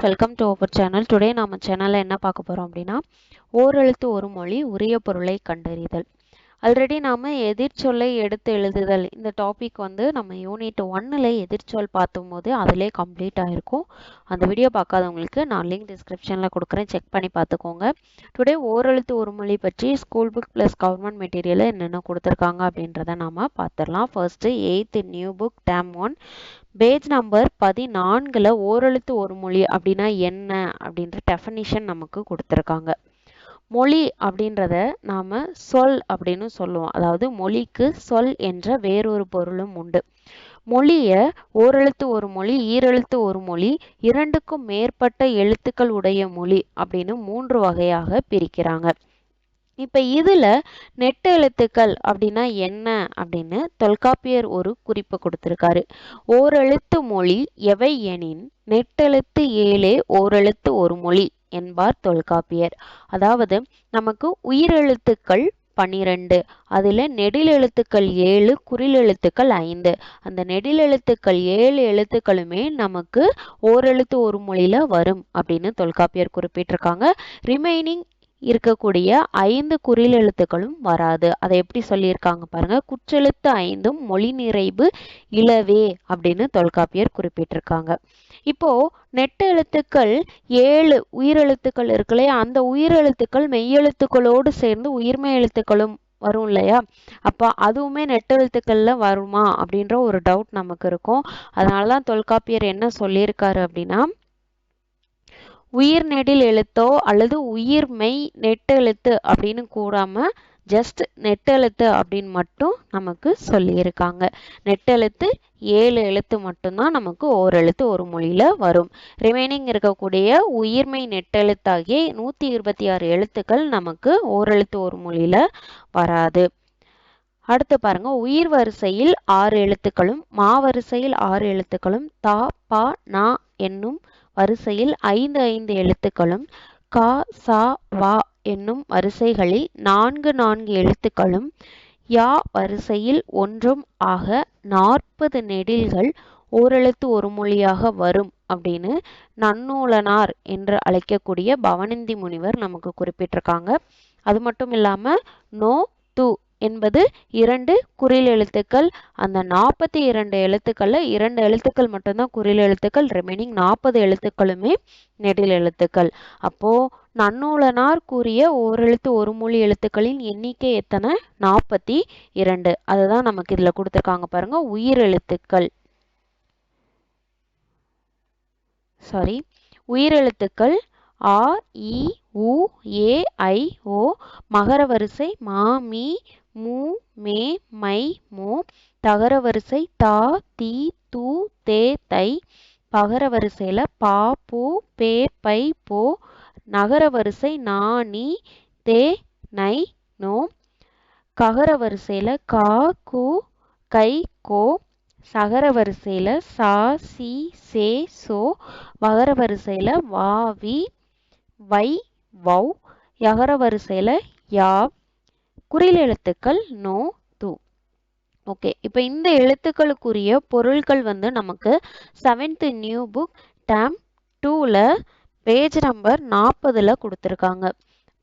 Welcome to our channel today நம்ம சேனலில் என்ன பார்க்க போகிறோம் அப்படின்னா ஓரெழுத்து ஒரு மொழி உரிய பொருளை கண்டறிதல். ஆல்ரெடி நாம் எதிர்ச்சொல்லை எடுத்து எழுதுதல். இந்த டாபிக் வந்து நம்ம யூனிட் ஒன்னில் எதிர்ச்சொல் பார்த்தும் போது அதிலே கம்ப்ளீட் ஆகிருக்கும் அந்த வீடியோ பார்க்காதவங்களுக்கு நான் லிங்க் டிஸ்கிரிப்ஷனில் கொடுக்குறேன். செக் பண்ணி பார்த்துக்கோங்க. டுடே ஓரெழுத்து ஒரு மொழி பற்றி ஸ்கூல் புக் ப்ளஸ் கவர்மெண்ட் மெட்டீரியலில் என்னென்ன கொடுத்துருக்காங்க அப்படின்றத நாம் பார்த்துடலாம். First eighth new book term one page number பதினான்கில் ஓரெழுத்து ஒரு மொழி அப்படின்னா என்ன அப்படின்ற டெஃபனிஷன் நமக்கு கொடுத்துருக்காங்க. மொழி அப்படின்றத நாம் சொல் அப்படின்னு சொல்லுவோம். அதாவது மொழிக்கு சொல் என்ற வேறொரு பொருளும் உண்டு. மொழியை ஓரெழுத்து ஒரு மொழி ஈரெழுத்து ஒரு மொழி இரண்டுக்கும் மேற்பட்ட எழுத்துக்கள் உடைய மொழி அப்படின்னு மூன்று வகையாக பிரிக்கிறாங்க. இப்போ இதில் நெட்டு எழுத்துக்கள் அப்படின்னா என்ன அப்படின்னு தொல்காப்பியர் ஒரு குறிப்பு கொடுத்துருக்காரு. ஓரெழுத்து மொழி எவை எனின் நெட்டெழுத்து ஏழே ஓரெழுத்து ஒரு மொழி. என்பார் தொல்காப்பியர். அதாவது நமக்கு உயிரெழுத்துக்கள் பன்னிரெண்டு அதில் நெடில் எழுத்துக்கள் ஏழு குறில் எழுத்துக்கள் ஐந்து. அந்த நெடில் எழுத்துக்கள் ஏழு எழுத்துக்களுமே நமக்கு ஓரெழுத்து ஒரு மொழியில் வரும் அப்படின்னு தொல்காப்பியர் குறிப்பிட்டிருக்காங்க. ரிமைனிங் இருக்கக்கூடிய ஐந்து குறில் எழுத்துக்களும் வராது. அதை எப்படி சொல்லியிருக்காங்க பாருங்க. குற்றெழுத்து ஐந்தும் மொழி நிறைவு இளவே அப்படின்னு தொல்காப்பியர் குறிப்பிட்டிருக்காங்க. இப்போ நெட்டு எழுத்துக்கள் ஏழு உயிரெழுத்துக்கள் இருக்கு இல்லையா அந்த உயிரெழுத்துக்கள் மெய்யெழுத்துக்களோடு சேர்ந்து உயிர்மெய் எழுத்துக்களும் வரும் இல்லையா? அப்போ அதுவுமே நெட்டெழுத்துக்களில் வருமா அப்படின்ற ஒரு டவுட் நமக்கு இருக்கும். அதனால தான் தொல்காப்பியர் என்ன சொல்லியிருக்காரு அப்படின்னா உயிர் நெடில் எழுத்தோ அல்லது உயிர் மெய் நெட்டெழுத்து அப்படின்னு கூறாம ஜஸ்ட் நெட்டெழுத்து அப்படின்னு மட்டும் நமக்கு சொல்லியிருக்காங்க. நெட்டெழுத்து ஏழு எழுத்து மட்டும்தான் நமக்கு ஓரெழுத்து ஒரு மொழியில வரும். ரிமைனிங் இருக்கக்கூடிய உயிர்மை நெட்டெழுத்தாகிய நூத்தி இருபத்தி ஆறு எழுத்துக்கள் நமக்கு ஓரெழுத்து ஒரு மொழியில வராது. அடுத்து பாருங்க உயிர் வரிசையில் ஆறு எழுத்துக்களும் மா வரிசையில் ஆறு எழுத்துக்களும் தா பா நா என்னும் வரிசையில் ஐந்து ஐந்து எழுத்துக்களும் கா சா வா என்னும் வரிசைகளில் நான்கு நான்கு எழுத்துக்களும் யா வரிசையில் ஒன்றும் ஆக நாற்பது நெடில்கள் ஓரெழுத்து ஒரு மொழியாக வரும் அப்படின்னு நன்னூலனார் என்று அழைக்கக்கூடிய பவனந்தி முனிவர் நமக்கு குறிப்பிட்டிருக்காங்க. அது மட்டும் இல்லாம நோ து என்பது இரண்டு குறில் எழுத்துக்கள். அந்த நாற்பத்தி இரண்டு எழுத்துக்களில் இரண்டு எழுத்துக்கள் மட்டும்தான் குறில் எழுத்துக்கள். ரிமைனிங் நாற்பது எழுத்துக்களுமே நெடில் எழுத்துக்கள். அப்போ நன்னூலனார் கூறிய ஓரெழுத்து ஒரு மொழி எழுத்துக்களின் எண்ணிக்கை எத்தனை? நாற்பத்தி இரண்டு. அதுதான் நமக்கு இதுல கொடுத்துருக்காங்க பாருங்க உயிர் எழுத்துக்கள். சாரி உயிரெழுத்துக்கள் ஆ இ உ ஏ ஐ ஓ மகர வரிசை மா மீ மூ மே மை மோ. தகர வரிசை தா தி து தே தை. பகர வரிசையில் பா பூ பே பை போ. நகர வரிசை நா நீ தே நை நோ. ககர வரிசையில் கா கு கை கோ. சகர வரிசையில் சா சி சே சோ. மகர வரிசையில் வா வி வை வௌ. யகர வரிசையில் யா குறில் எழுத்துக்கள் நோ தூ. ஓகே இப்போ இந்த எழுத்துக்களுக்குரிய பொருட்கள் வந்து நமக்கு செவன்த் நியூ புக் டேம் டூவில் பேஜ் நம்பர் நாற்பதுல கொடுத்துருக்காங்க.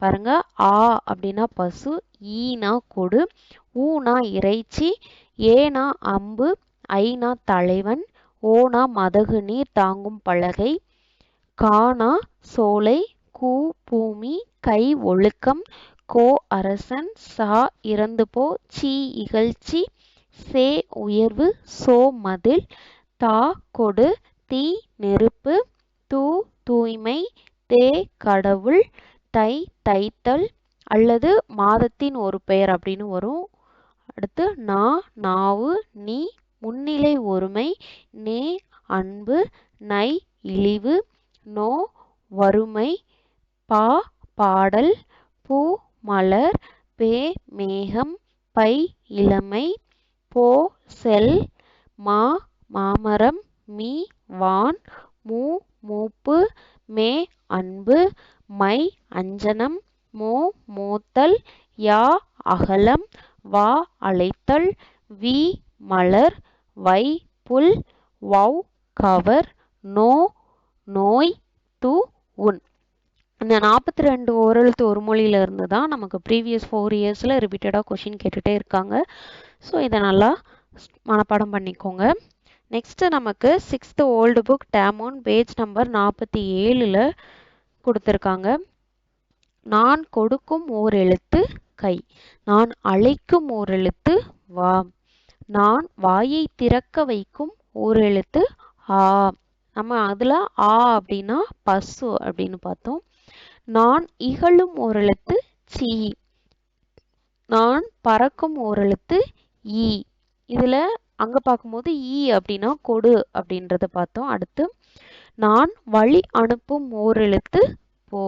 பாருங்க ஆ அப்படின்னா பசு ஈனா கொடு ஊனா இறைச்சி ஏனா அம்பு ஐனா தலைவன் ஓனா மதகு நீர் தாங்கும் பலகை கானா சோலை கூ பூமி கை ஒழுக்கம் கோ அரசன் சா இறந்து போ சி இகழ்ச்சி சே உயர்வு சோ மதில் தா கொடு தீ நெருப்பு தூ தூய்மை தே கடவுள் தை தைத்தல் அல்லது மாதத்தின் ஒரு பெயர் அப்படின்னு வரும். அடுத்து நா நாவு நீ முன்னிலை ஒருமை நே அன்பு நை இழிவு நோ வறுமை பா பாடல் பூ மலர் பே மேகம் பை இளமை போ செல் மா மாமரம் மீ வான் மூ மூப்பு மே அன்பு மை அஞ்சனம் மோ மோத்தல் யா அகலம் வா அழைத்தல் வி மலர் வை புல் வௌ கவர் நோ நோய் து உன். இந்த நாற்பத்தி ரெண்டு ஓரெழுத்து ஒரு மொழியில இருந்து தான் நமக்கு ப்ரீவியஸ் ஃபோர் இயர்ஸில் ரிப்பீட்டடாக கொஷின் கேட்டுகிட்டே இருக்காங்க. ஸோ இதை நல்லா மனப்பாடம் பண்ணிக்கோங்க. நெக்ஸ்ட்டு நமக்கு sixth old book term one page number நாற்பத்தி ஏழில் கொடுத்துருக்காங்க. நான் கொடுக்கும் ஓர் எழுத்து கை நான் அழைக்கும் ஓர் எழுத்து வா நான் வாயை திறக்க வைக்கும் ஓர் எழுத்து ஆ. நம்ம அதில் ஆ அப்படின்னா பசு அப்படின்னு பார்த்தோம். நான் இகழும் ஓரெழுத்து சி. நான் பறக்கும் ஓரெழுத்து ஈ. இதில் அங்கே பார்க்கும்போது ஈ அப்படின்னா கொடு அப்படின்றத பார்த்தோம். அடுத்து நான் வழி அனுப்பும் ஓரெழுத்து போ.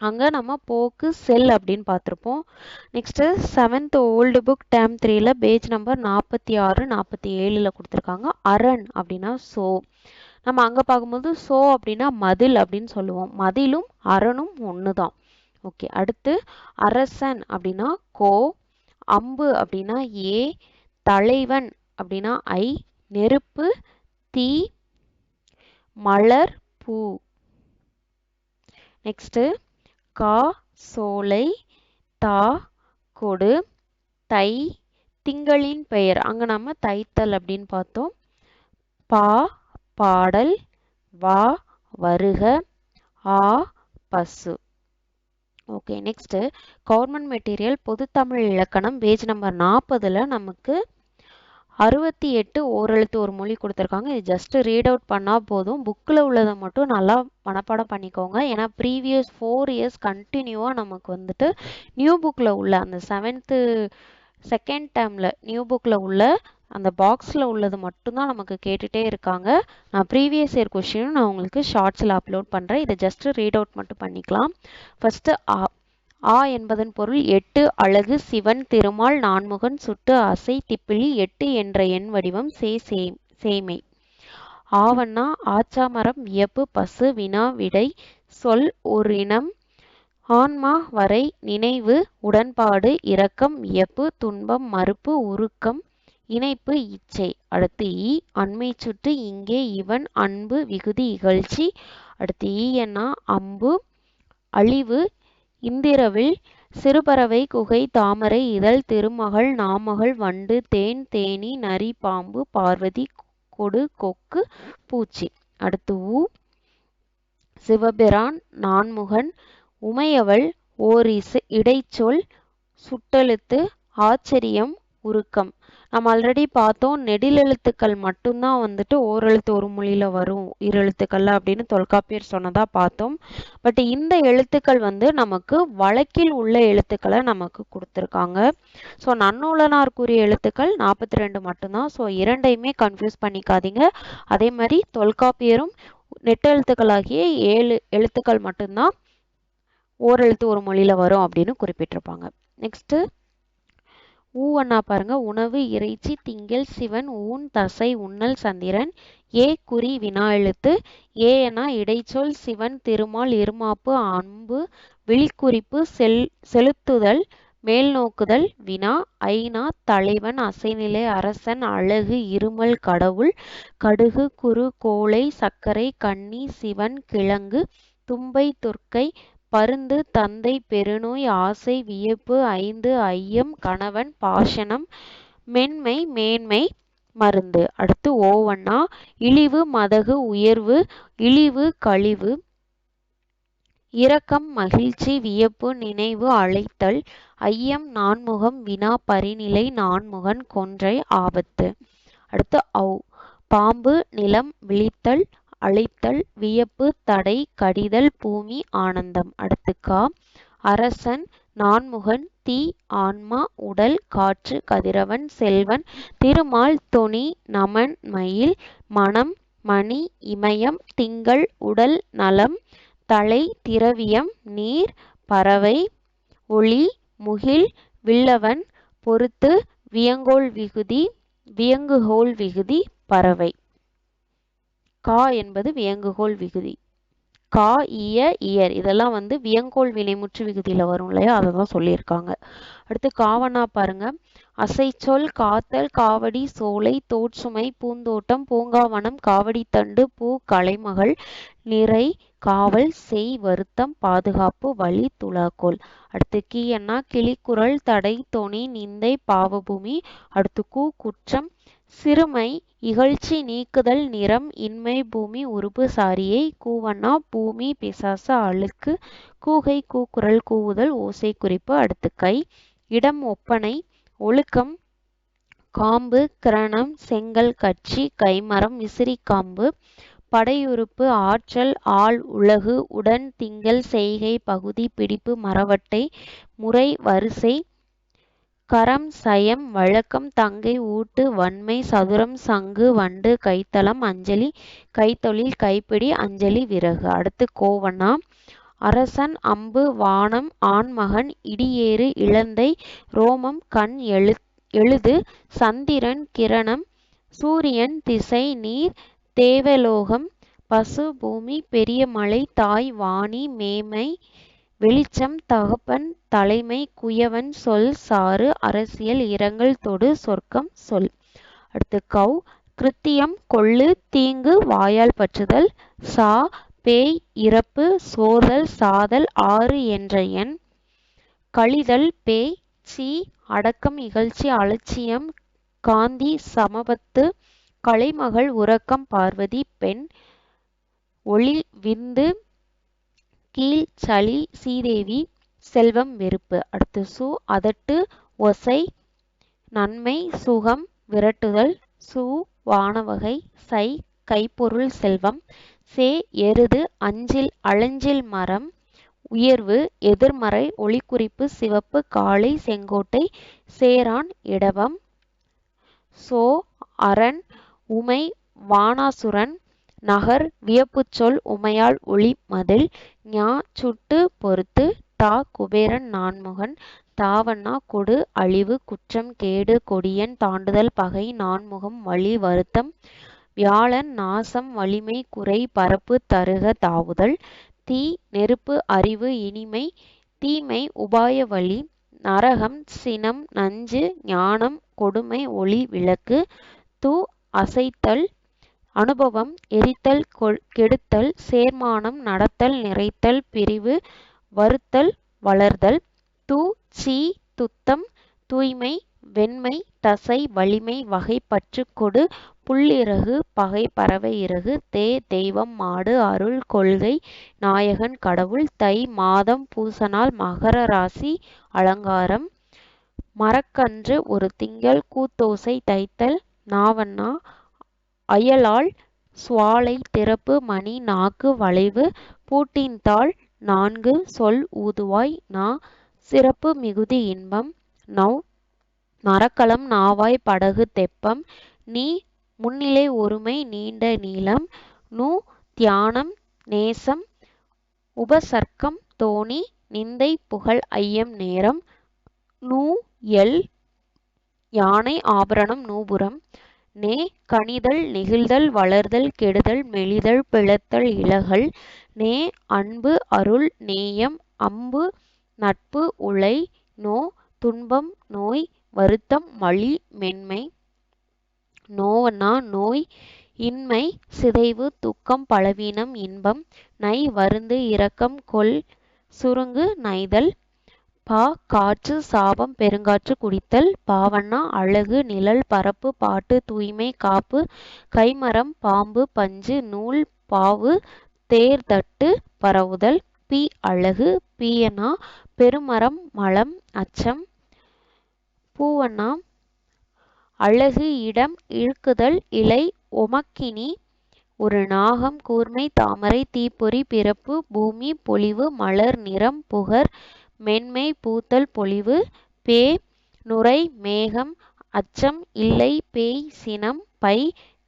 அங்கே நம்ம போக்கு செல் அப்படின்னு பார்த்துருப்போம். Next seventh old book term த்ரீல பேஜ் நம்பர் நாற்பத்தி ஆறு நாற்பத்தி ஏழில் கொடுத்துருக்காங்க. அரண் அப்படின்னா சோ. நம்ம அங்கே பார்க்கும்போது சோ அப்படின்னா மதில் அப்படின்னு சொல்லுவோம். மதிலும் அரணும் ஒன்று தான் ஓகே அடுத்து அரசன் அப்படின்னா கோ அம்பு அப்படின்னா ஏ தலைவன் அப்படின்னா ஐ நெருப்பு தீ மலர் பூ. நெக்ஸ்ட்டு கா சோலை தா கொடு தை திங்களின் பெயர். அங்கே நம்ம தைத்தல் அப்படின்னு பார்த்தோம். பா பாடல் வா வருக ஆ பசு. ஓகே நெக்ஸ்ட்டு கவர்மெண்ட் மெட்டீரியல் பொதுத்தமிழ் இலக்கணம் பேஜ் நம்பர் நாற்பதில் நமக்கு அறுபத்தி எட்டு ஓரெழுத்து ஒரு மொழி கொடுத்துருக்காங்க. இது ஜஸ்ட்டு ரீட் அவுட் பண்ணால் போதும். புக்கில் உள்ளதை மட்டும் நல்லா மனப்பாடம் பண்ணிக்கோங்க. ஏன்னா ப்ரீவியஸ் ஃபோர் இயர்ஸ் கண்டினியூவாக நமக்கு வந்துட்டு நியூ புக்கில் உள்ள அந்த செவன்த்து செகண்ட் டேர்மில் நியூ புக்கில் உள்ள அந்த பாக்ஸில் உள்ளது மட்டும்தான் நமக்கு கேட்டுகிட்டே இருக்காங்க. நான் ப்ரீவியஸ் இயர் கொஷினும் நான் உங்களுக்கு ஷார்ட்ஸில் அப்லோட் பண்ணுறேன் இதை ஜஸ்ட்டு ரீட் அவுட் மட்டும் பண்ணிக்கலாம். ஃபஸ்ட்டு ஆ ஆ என்பதன் பொருள் எட்டு அழகு சிவன் திருமால் நான்முகன் சுட்டு அசை திப்பிலி எட்டு என்ற எண் வடிவம் சே சேமை. ஆவண்ணா ஆச்சாமரம் வியப்பு பசு வினா விடை சொல் ஒரு இனம் ஆன்மா வரை நினைவு உடன்பாடு இரக்கம் வியப்பு துன்பம் மறுப்பு உருக்கம் இணைப்பு இச்சை. அடுத்து ஈ அண்மை சுற்று. இங்கே இவன் அன்பு விகுதி இகழ்ச்சி. அடுத்து ஈயன்னா அம்பு அழிவு இந்திரவில் சிறுபறவை குகை தாமரை இதழ் திருமகள் நாமகள் வண்டு தேன் தேனி நரி பாம்பு பார்வதி கொடு கொக்கு பூச்சி. அடுத்து ஊ சிவபிரான் நான்முகன் உமையவள் ஓர் இசை இடைச்சொல் சுட்டெழுத்து ஆச்சரியம் உருக்கம். நம்ம ஆல்ரெடி பார்த்தோம் நெடில் எழுத்துக்கள் மட்டும்தான் வந்துட்டு ஓரெழுத்து ஒரு மொழியில வரும். ஈரெழுத்துக்கள் அப்படின்னு தொல்காப்பியர் சொன்னதா பார்த்தோம். பட் இந்த எழுத்துக்கள் வந்து நமக்கு வழக்கில் உள்ள எழுத்துக்களை நமக்கு கொடுத்துருக்காங்க. ஸோ நன்னூலனார் கூறிய எழுத்துக்கள் நாற்பத்தி ரெண்டு மட்டும்தான். ஸோ இரண்டையுமே கன்ஃபியூஸ் பண்ணிக்காதீங்க. அதே மாதிரி தொல்காப்பியரும் நெட்டெழுத்துக்களாகிய ஏழு எழுத்துக்கள் மட்டும்தான் ஓரெழுத்து ஒரு மொழியில வரும் அப்படின்னு குறிப்பிட்டிருப்பாங்க. நெக்ஸ்ட்டு ஊவண்ணா பாருங்க. உணவு இறைச்சி திங்கள் சிவன் ஊன் தசை உண்ணல் சந்திரன் ஏ குறி வினா எழுத்து ஏனா இடைச்சொல் சிவன் திருமால் இருமாப்பு அன்பு விழிக்குறிப்பு செல் செலுத்துதல் மேல் நோக்குதல் வினா ஐநா தலைவன் அசைநிலை அரசன் அழகு இருமல் கடவுள் கடுகு குறு கோளை சர்க்கரை கன்னி சிவன் கிழங்கு தும்பை துர்க்கை பருந்து தந்தை பெருநோய் ஆசை வியப்பு ஐந்து ஐயம் கணவன் பாஷணம் மென்மை மேன்மை மருந்து. அடுத்து ஓவண்ணா இழிவு மதகு உயர்வு இழிவு கழிவு இரக்கம் மகிழ்ச்சி வியப்பு நினைவு அழைத்தல் ஐயம் நான்முகம் வினா பரிநிலை நான்முகன் கொன்றை ஆபத்து. அடுத்து ஔ பாம்பு நிலம் விழித்தல் அழைத்தல் வியப்பு தடை கடிதல் பூமி ஆனந்தம். அடுத்து கா. அரசன் நான்முகன் தீ ஆன்மா உடல் காற்று கதிரவன் செல்வன் திருமால் தொனி நமன் மயில் மனம் மணி இமயம் திங்கள் உடல் நலம் தலை திரவியம் நீர் பறவை ஒளி முகில் வில்லவன் பொறுத்து வியங்கோல் விகுதி வியங்குகோல் விகுதி பறவை. கா என்பது வியங்குகோள் விகுதி. கா இய இயர். இதெல்லாம் வந்து வியங்கோள் வினைமுற்று விகுதியில் வரும் இல்லையா? அதை தான் சொல்லியிருக்காங்க. அடுத்து காவனா பாருங்க. அசைச்சொல் காத்தல் காவடி சோலை தோட்சுமை பூந்தோட்டம் பூங்காவனம் காவடித்தண்டு பூ கலைமகள் நிறை காவல் செய் வருத்தம் பாதுகாப்பு வழி துலாக்கோல் அடுத்து கீயன்னா என்ன? கிளிக்குரல் தடை தொனி நிந்தை பாவபூமி. அடுத்து கூ குற்றம் சிறுமை இகழ்ச்சி நீக்குதல் நிறம் இன்மை பூமி உறுப்பு சாரியை கூவண்ணா பூமி பிசாச அழுக்கு கூகை கூக்குரல் கூவுதல் ஓசை குறிப்பு அடுத்து கை. இடம் ஒப்பனை ஒழுக்கம் காம்பு கிரணம் செங்கல் கட்சி கைமரம் விசிறி காம்பு. படையுறுப்பு ஆற்றல் ஆள் உலகு உடன் திங்கள் செய்கை பகுதி பிடிப்பு மரவட்டை முறை வரிசை கரம் சயம் வழக்கம் தங்கை ஊட்டு வன்மை சதுரம் சங்கு வண்டு கைத்தளம் அஞ்சலி கைத்தொழில் கைப்பிடி அஞ்சலி விறகு. அடுத்து கோவண்ணா அரசன் அம்பு வானம் ஆண்மகன் இடியேறு இளந்தை ரோமம் கண் எழு எழுது சந்திரன் கிரணம் சூரியன் திசை நீர் தேவலோகம் பசு பூமி பெரிய மலை தாய் வாணி மேமை வெளிச்சம் தகப்பன் தலைமை குயவன் சொல் சாறு அரசியல் இரங்கல் தொடு சொர்க்கம் சொல். அடுத்து கௌ கிருத்தியம் கொள்ளு தீங்கு வாயால் பற்றுதல். சா பேய் இறப்பு சோதல் சாதல் ஆறு என்ற எண். கழிதல் பேய் சி அடக்கம் இகழ்ச்சி அலட்சியம் காந்தி சமபத்து. கலைமகள் உறக்கம் பார்வதி பெண். ஒளி விந்து கீழ் சளி சீதேவி செல்வம் வெறுப்பு. அடுத்து சு அதட்டு ஒசை நன்மை சுகம் விரட்டுதல் சு வானவகை சை கைப்பொருள் செல்வம் சே எருது அஞ்சில் அழஞ்சில் மரம் உயர்வு எதிர்மறை ஒளிக்குறிப்பு சிவப்பு காளை செங்கோட்டை சேரான் இடவம் சோ அரண் உமை வானாசுரன் நகர் வியப்புச்சொல் உமையாள் ஒளி மதில் ஞா சுட்டு பொறுத்து தா குபேரன் நான்முகன் தாவண்ணா கொடு அழிவு குற்றம் கேடு கொடியன் தாண்டுதல் பகை நான்முகம் வழி வருத்தம் வியாழன் நாசம் வலிமை குறை பரப்பு தருக தாவுதல் தீ நெருப்பு அறிவு இனிமை தீமை உபாய வழி நரகம் சினம் நஞ்சு ஞானம் கொடுமை ஒளி விளக்கு து அசைத்தல் அனுபவம் எரித்தல் கெடுத்தல் சேர்மானம் நடத்தல் நிறைத்தல் பிரிவு வருத்தல் வளர்தல் து சி துத்தம் தூய்மை வெண்மை தசை வலிமை வகை பற்று கொடு புள்ளிறகு பகை பறவை இறகு தே தெய்வம் மாடு அருள் கொள்கை நாயகன் கடவுள் தை மாதம் பூசனால் மகர ராசி அலங்காரம் மரக்கன்று ஒரு திங்கள் கூத்தோசை தைத்தல் நாவண்ணா அயலால் சுவாலை திறப்பு மணி நாக்கு வளைவு பூட்டின்தாள் நான்கு சொல் ஊதுவாய் நா சிறப்பு மிகுதி இன்பம் நவ் மரக்கலம் நாவாய் படகு தெப்பம் நீ முன்னிலை ஒருமை நீண்ட நீளம் நு தியானம் நேசம் உபசர்க்கம் தோணி நிந்தை புகழ் ஐயம் நேரம் நூ எல் யானை ஆபரணம் நூபுரம் நே கனிதல் நெகிழ்தல் வளர்தல் கெடுதல் மெலிதல் பிளத்தல் இலகல். நே அன்பு அருள் நேயம் அம்பு நட்பு உழை நோ துன்பம் நோய் வருத்தம் வலி மென்மை. நோவனா நோய் இன்மை சிதைவு துக்கம் பலவீனம் இன்பம். நை வருந்து இரக்கம் கொல் சுருங்கு நைதல். பா காற்று சாபம் பெருங்காற்று குடித்தல் பாவண்ணா அழகு நிழல் பரப்பு பாட்டு தூய்மை காப்பு கைமரம் பாம்பு பஞ்சு நூல் பாவு தேர்தட்டு பரவுதல் பி அழகு பீயனா பெருமரம் மலம் அச்சம் பூவண்ணா அழகு இடம் இழுக்குதல் இலை ஒமக்கினி ஒரு நாகம் கூர்மை தாமரை தீப்பொறி பிறப்பு பூமி பொலிவு மலர் நிறம் புகர் மென்மை பூத்தல் பொலிவு பே நுரை மேகம் அச்சம் இல்லை பேய் சினம் பை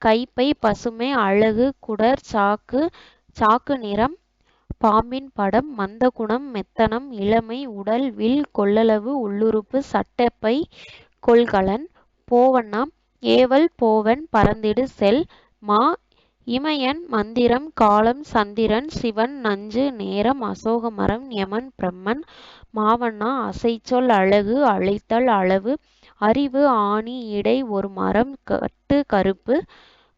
கைப்பை பசுமை அழகு குடர் சாக்கு சாக்கு நிறம் பாம்பின் படம் மந்தகுணம் மெத்தனம் இளமை உடல் வில் கொள்ளளவு உள்ளுறுப்பு சட்டப்பை கொள்கலன் போவண்ணாம் ஏவல் போவன் பறந்திடு செல் மா இமயன் மந்திரம் காலம் சந்திரன் சிவன் நஞ்சு நேரம் அசோகமரம் யமன் பிரம்மன் மாவண்ணா அசைச்சொல் அழகு அழைத்தல் அளவு அறிவு ஆணி இடை ஒரு மரம் கட்டு கருப்பு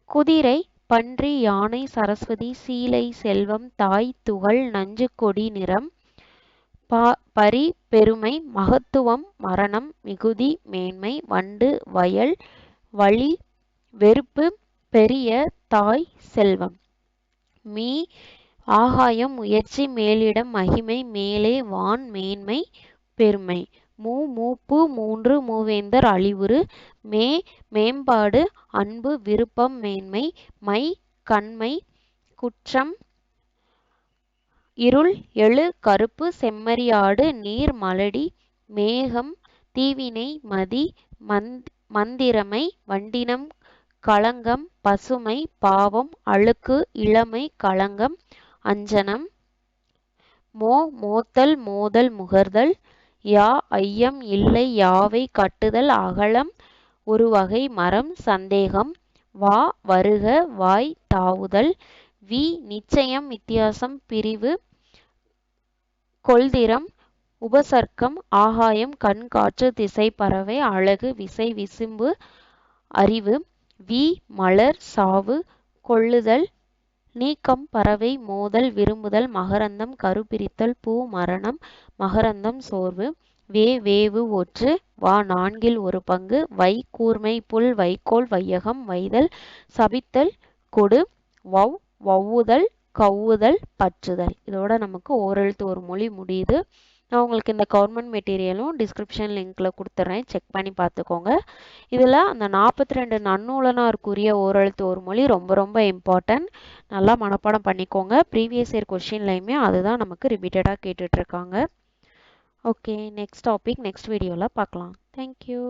குதிரை பன்றி யானை சரஸ்வதி சீலை செல்வம் தாய் துகள் நஞ்சு கொடி நிறம் பா பரி பெருமை மகத்துவம் மரணம் மிகுதி மேன்மை வண்டு வயல் வழி வெறுப்பு பெரிய தாய் செல்வம். மீ ஆகாயம் முயற்சி மேலிடம் மகிமை மேலே வான் மேன்மை பெருமை. மூ மூப்பு மூன்று மூவேந்தர் அழிவுறு. மே மேம்பாடு அன்பு விருப்பம் மேன்மை. மை கண்மை குற்றம். இருள் எழு கருப்பு செம்மறியாடு நீர் மலடி மேகம் தீவினை மதி மந்த் மந்திரமை வண்டினம் களங்கம் பசுமை பாவம் அழுக்கு இளமை களங்கம் அஞ்சனம் மோ மோத்தல் மோதல் முகர்தல் யா ஐயம் இல்லை யாவை கட்டுதல் அகலம் ஒரு வகை மரம் சந்தேகம் வா வருக வாய் தாவுதல் வி நிச்சயம் வித்தியாசம் பிரிவு கொள்திறம் உபசர்க்கம் ஆகாயம் கண் காற்று திசை பறவை அழகு விசை விசும்பு அறிவு வி. மலர் சாவு கொள்ளுதல் நீக்கம் பறவை மோதல் விரும்புதல் மகரந்தம் கருப்பிரித்தல் பூ மரணம் மகரந்தம் சோர்வு வே வேவு ஒற்று வா நான்கில் ஒரு பங்கு வை கூர்மை புல் வைக்கோல் வையகம் வைதல் சபித்தல் கொடு வவ் வவ்வுதல் கவ்வுதல் பற்றுதல். இதோட நமக்கு ஓரெழுத்து ஒரு மொழி முடியுது. நான் உங்களுக்கு இந்த கவர்மெண்ட் மெட்டீரியலும் டிஸ்கிரிப்ஷன் லிங்க்கில் கொடுத்துட்றேன் செக் பண்ணி பார்த்துக்கோங்க. இதில் அந்த நாற்பத்தி ரெண்டு நன்னூலனாருக்குரிய ஓரெழுத்து ஒரு மொழி ரொம்ப ரொம்ப இம்பார்ட்டன்ட் நல்லா மனப்பாடம் பண்ணிக்கோங்க. ப்ரீவியஸ் இயர் கொஷின்லையுமே அதுதான் நமக்கு ரிப்பீட்டடாக கேட்டுட்ருக்காங்க ஓகே நெக்ஸ்ட் டாபிக் நெக்ஸ்ட் வீடியோவில் பார்க்கலாம். Thank you